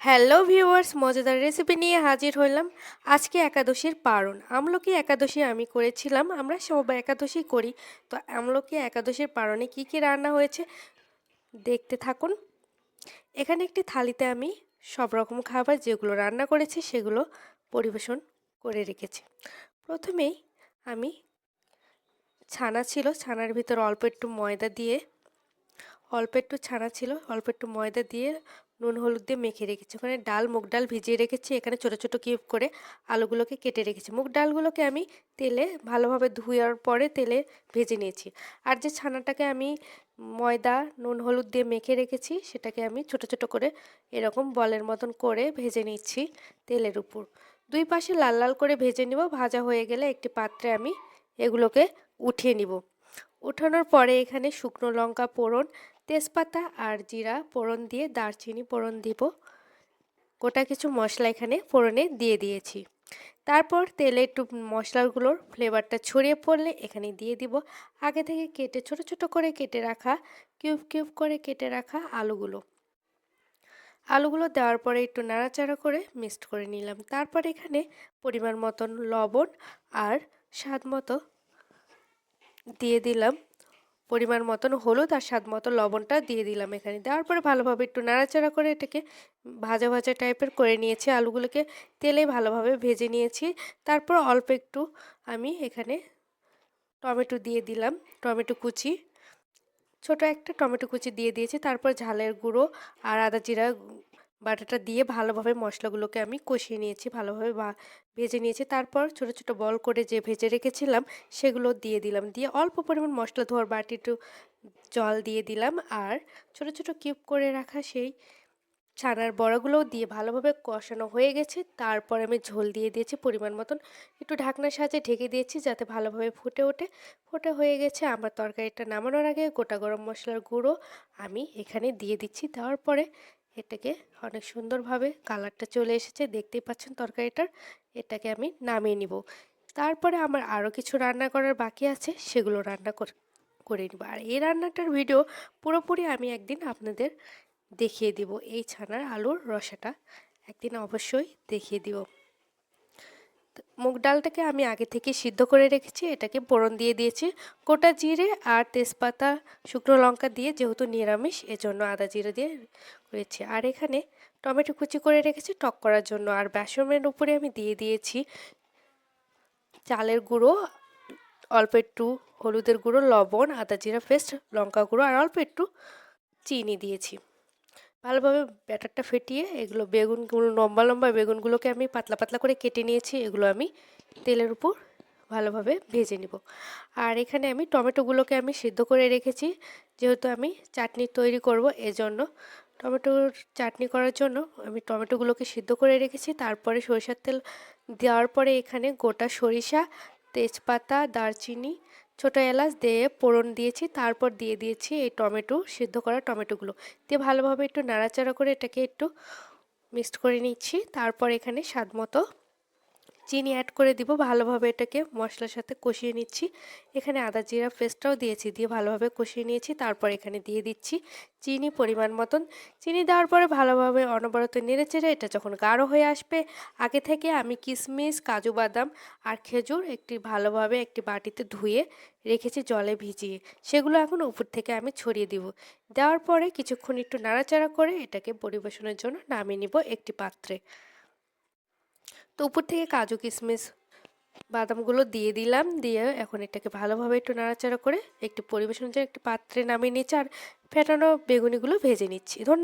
Hello viewers, মজাদার recipe নিয়ে হাজির হলাম। আজকে একাদশীর পারণ। আমলকি একাদশী আমি করেছিলাম, আমরা সবাই একাদশী করি। তো আমলকি একাদশীর পারণে কি কি রান্না হয়েছে দেখতে থাকুন। এখানে একটি থালিতে আমি সব রকম খাবার যেগুলো রান্না করেছি সেগুলো পরিবেশন করে রেখেছি। প্রথমেই আমি ছানা ছিল, ছানার ভিতর অল্প একটু ময়দা দিয়ে, অল্প একটু ছানা ছিল, অল্প একটু ময়দা দিয়ে নুন, হলুদ দিয়ে মেখে রেখেছি। ওখানে ডাল, মুগ ডাল ভিজিয়ে রেখেছি। এখানে ছোটো ছোটো কিউব করে আলুগুলোকে কেটে রেখেছি। মুগ ডালগুলোকে আমি তেলে ভালোভাবে ধুয়ার পরে তেলে ভেজে নিয়েছি। আর যে ছানাটাকে আমি ময়দা, নুন, হলুদ দিয়ে মেখে রেখেছি, সেটাকে আমি ছোট ছোট করে এরকম বলের মতন করে ভেজে নিচ্ছি তেলের উপর। দুই পাশে লাল লাল করে ভেজে নিব। ভাজা হয়ে গেলে একটি পাত্রে আমি এগুলোকে উঠিয়ে নিব। উঠানোর পরে এখানে শুকনো লঙ্কা পোড়ন তেজপাতা আর জিরা পোড়ন দিয়ে দারচিনি পোড়ন দিব। গোটা কিছু মশলা এখানে ফোড়নে দিয়ে দিয়েছি। তারপর তেলে একটু মশলাগুলোর ফ্লেভারটা ছড়িয়ে পড়লে এখানে দিয়ে দিব। আগে থেকে কেটে, ছোট ছোট করে কেটে রাখা, কিউব কিউব করে কেটে রাখা আলুগুলো। আলুগুলো দেওয়ার পরে একটু নাড়াচাড়া করে মিক্সড করে নিলাম। তারপর এখানে পরিমাণ মতন লবণ আর স্বাদ মতো দিয়ে দিলাম। পরিমাণ মতন হলুদ আর স্বাদ মতো লবণটা দিয়ে দিলাম এখানে। দেওয়ার পরে ভালোভাবে একটু নাড়াচাড়া করে এটাকে ভাজা ভাজা টাইপের করে নিয়েছি। আলুগুলোকে তেলে ভালোভাবে ভেজে নিয়েছি। তারপর অল্প একটু আমি এখানে টমেটো দিয়ে দিলাম, টমেটো কুচি। ছোট একটা টমেটো কুচি দিয়ে দিয়েছি। তারপর ঝালের গুঁড়ো আর আদা জিরা বাটাটা দিয়ে ভালোভাবে মশলাগুলোকে আমি কষিয়ে নিয়েছি, ভালোভাবে ভেজে নিয়েছি। তারপর ছোট ছোট বল করে যে ভেজে রেখেছিলাম, সেগুলো দিয়ে দিলাম। দিয়ে অল্প পরিমাণ মশলা ধোয়ার বাটি একটু জল দিয়ে দিলাম আর ছোট ছোট কিউব করে রাখা সেই ছানার বড়াগুলোও দিয়ে ভালোভাবে কষানো হয়ে গেছে। তারপর আমি ঝোল দিয়ে দিয়েছি পরিমাণ মতন। একটু ঢাকনার সাহায্যে ঢেকে দিয়েছি যাতে ভালোভাবে ফুটে ওঠে। ফুটে হয়ে গেছে আমার তরকারিটা নামানোর আগে গোটা গরম মশলার গুঁড়ো আমি এখানে দিয়ে দিচ্ছি। দেওয়ার পরে এটাকে অনেক সুন্দরভাবে কালারটা চলে এসেছে, দেখতেই পাচ্ছেন তরকারিটার। এটাকে আমি নামিয়ে নিব। তারপরে আমার আরও কিছু রান্না করার বাকি আছে, সেগুলো রান্না করে নিব। আর এই রান্নাটার ভিডিও পুরোপুরি আমি একদিন আপনাদের দেখিয়ে দিব, এই ছানার আলুর রসাটা। একদিন অবশ্যই দেখিয়ে দিব। মুগ ডালটাকে আমি আগে থেকে সিদ্ধ করে রেখেছি, এটাকে পোড়ন দিয়ে দিয়েছি। গোটা জিরে আর তেজপাতা, শুকনো লঙ্কা দিয়ে যেহেতু নিরামিষ, এজন্য আদা জিরে দিয়ে করেছি। আর এখানে টমেটো কুচি করে রেখেছি, টক করার জন্য। আর বেসনের উপরে আমি দিয়ে দিয়েছি চালের গুঁড়ো, অল্প একটু হলুদের গুঁড়ো, লবণ, আদা জিরা, পেস্ট, লঙ্কা গুঁড়ো, আর অল্প একটু চিনি দিয়েছি। ভালোভাবে ব্যাটারটা ফেটিয়ে এগুলো বেগুনগুলো লম্বা লম্বা বেগুনগুলোকে আমি পাতলা পাতলা করে কেটে নিয়েছি, এগুলো আমি তেলের উপর ভালোভাবে ভেজে নিব। আর এখানে আমি টমেটোগুলোকে আমি সিদ্ধ করে রেখেছি, যেহেতু আমি চাটনি তৈরি করব এজন্য। টমেটোর চাটনি করার জন্য আমি টমেটোগুলোকে সিদ্ধ করে রেখেছি, তারপরে সরিষার তেল দেওয়ার পরে এখানে গোটা সরিষা, তেজপাতা, দারচিনি ছোটো এলাচ দিয়ে পোড়ন দিয়েছি, তারপর দিয়ে দিয়েছি এই টমেটো, সিদ্ধ করা টমেটোগুলো। দিয়ে ভালোভাবে একটু নাড়াচাড়া করে এটাকে একটু মিক্সড করে নিচ্ছি, তারপর এখানে স্বাদ মতো চিনি অ্যাড করে দিব, ভালোভাবে এটাকে মশলার সাথে কষিয়ে নিচ্ছি। এখানে আদা জিরা পেস্টটাও দিয়েছি, দিয়ে ভালোভাবে কষিয়ে নিয়েছি, তারপর এখানে দিয়ে দিচ্ছি চিনি পরিমাণ মতন। চিনি দেওয়ার পরে ভালোভাবে অনবরত নেড়ে চেড়ে এটা যখন গাঢ় হয়ে আসবে, আগে থেকে আমি কিশমিশ কাজু বাদাম আর খেজুর একটি ভালোভাবে একটি বাটিতে ধুয়ে রেখেছি জলে ভিজিয়ে। সেগুলো এখন উপর থেকে আমি ছড়িয়ে দিব। দেওয়ার পরে কিছুক্ষণ একটু নাড়াচাড়া করে এটাকে পরিবেশনের জন্য নামিয়ে নিব একটি পাত্রে। তো উপর থেকে কাজু কিশমিশ বাদামগুলো দিয়ে দিলাম। দিয়ে এখন এটাকে ভালোভাবে একটু নাড়াচাড়া করে একটু পরিবেশন একটি পাত্রে নামিয়ে নিচ্ছি আর ফেটানো বেগুনিগুলো ভেজে নিচ্ছি। ধন্যবাদ।